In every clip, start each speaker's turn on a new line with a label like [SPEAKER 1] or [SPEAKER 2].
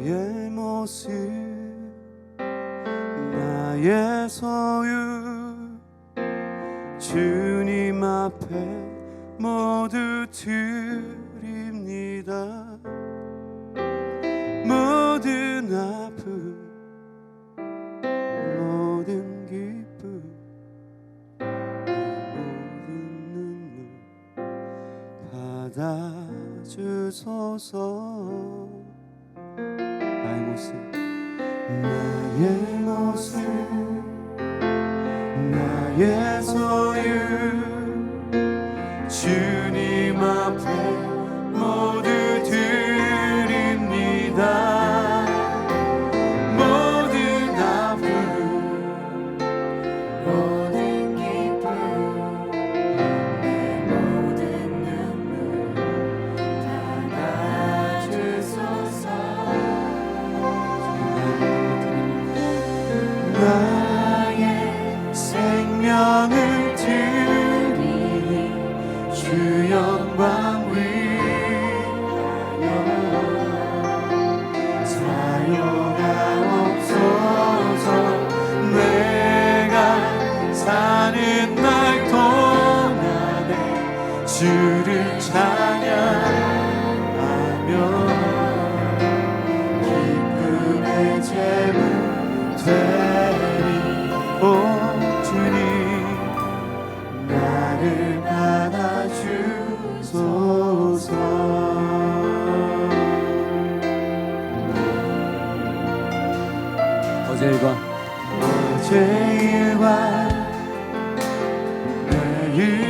[SPEAKER 1] 나의 모습 나의 소유. 주님 앞에 모두 드립니다. 모든 아픔 모든 기쁨 모든 눈물 받아주소서 나의 모습 나의 모습 나의 소유. 주 주를 찬양하며 기쁨의 제물 되리 오 주님. 나를 받아주소서. 어제 일과 어제 일과 내일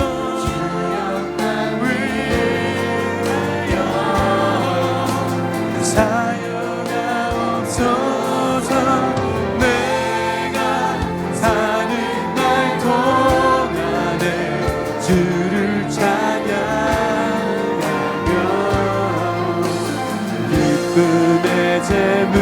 [SPEAKER 1] você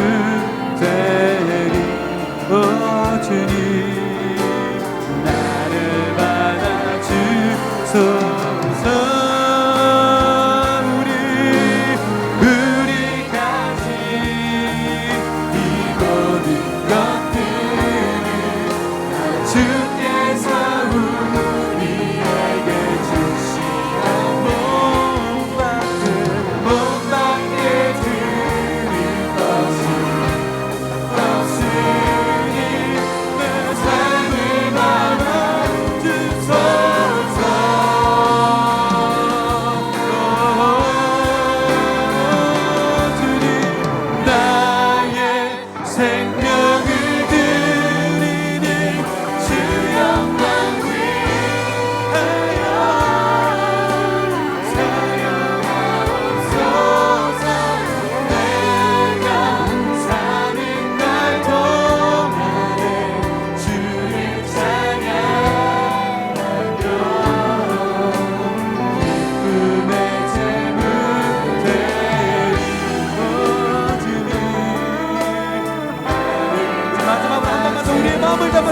[SPEAKER 1] விட